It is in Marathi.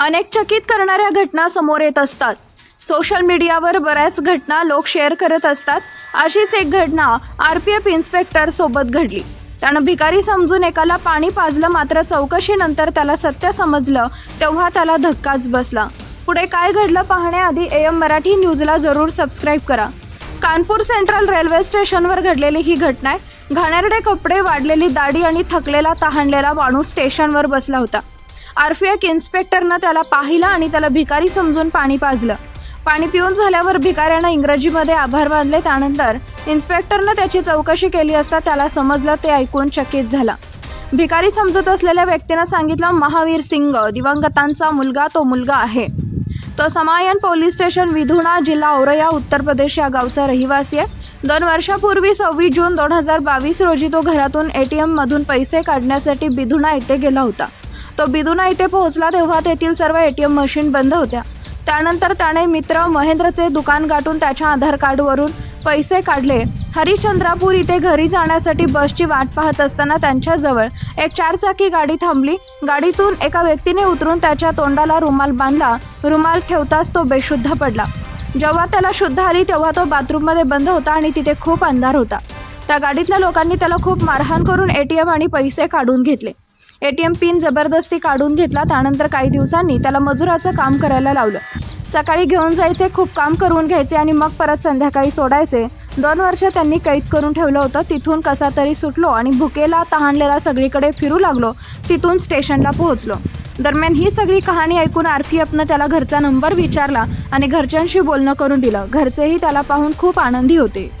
अनेक चकित करणाऱ्या घटना समोर येत असतात. सोशल मीडियावर बऱ्याच घटना लोक शेअर करत असतात. अशीच एक घटना आर पी एफ इन्स्पेक्टर सोबत घडली. त्यानं भिकारी समजून एकाला पाणी पाजलं मात्र चौकशीनंतर त्याला सत्य समजलं तेव्हा त्याला धक्काच बसला. पुढे काय घडलं पाहण्याआधी एम मराठी न्यूजला जरूर सबस्क्राईब करा. कानपूर सेंट्रल रेल्वे स्टेशनवर घडलेली ही घटना आहे घाणेरडे कपडे वाढलेली दाढी आणि थकलेला तहानलेला माणूस स्टेशनवर बसला होता. आरपीएफ इन्स्पेक्टरनं त्याला पाहिलं आणि त्याला भिकारी समजून पाणी पाजलं. पाणी पिऊन झाल्यावर भिकाऱ्यानं इंग्रजीमध्ये आभार मानले. त्यानंतर इन्स्पेक्टरनं त्याची चौकशी केली असता त्याला समजलं ते ऐकून चकित झाला. भिकारी समजत असलेल्या व्यक्तीनं सांगितलं महावीर सिंग दिवंगतांचा मुलगा तो मुलगा आहे. तो समायन पोलीस स्टेशन विधुणा जिल्हा औरया उत्तर प्रदेश या गावचा रहिवासी आहे. दोन वर्षापूर्वी सव्वीस जून दोन हजार बावीस रोजी तो घरातून ए टी एममधून पैसे काढण्यासाठी बिधुणा येथे गेला होता. तो बिदुना इथे पोहोचला तेव्हा तेथील सर्व ए टी एम मशीन बंद होत्या. त्यानंतर त्याने मित्र महेंद्रचे दुकान गाठून त्याच्या आधार कार्डवरून पैसे काढले. हरिश्चंद्रापूर इथे घरी जाण्यासाठी बसची वाट पाहत असताना त्यांच्याजवळ एक चारचाकी गाडी थांबली. गाडीतून एका व्यक्तीने उतरून त्याच्या तोंडाला रुमाल बांधला. रुमाल ठेवताच तो बेशुद्ध पडला. जेव्हा त्याला शुद्ध आली तेव्हा तो बाथरूममध्ये बंद होता आणि तिथे खूप अंधार होता. त्या गाडीतल्या लोकांनी त्याला खूप मारहाण करून ए टी एम आणि पैसे काढून घेतले. ए टी एम पिन जबरदस्ती काढून घेतला त्यानंतर काही दिवसांनी त्याला मजुराचं काम करायला लावलं. सकाळी घेऊन जायचे खूप काम करून घ्यायचे आणि मग परत संध्याकाळी सोडायचे. दोन वर्ष त्यांनी कैद करून ठेवलं होतं. तिथून कसा तरी सुटलो आणि भुकेला तहानलेला सगळीकडे फिरू लागलो. तिथून स्टेशनला पोहोचलो. दरम्यान ही सगळी कहाणी ऐकून आर पी एफनं त्याला घरचा नंबर विचारला आणि घरच्यांशी बोलणं करून दिलं. घरचेही त्याला पाहून खूप आनंदी होते.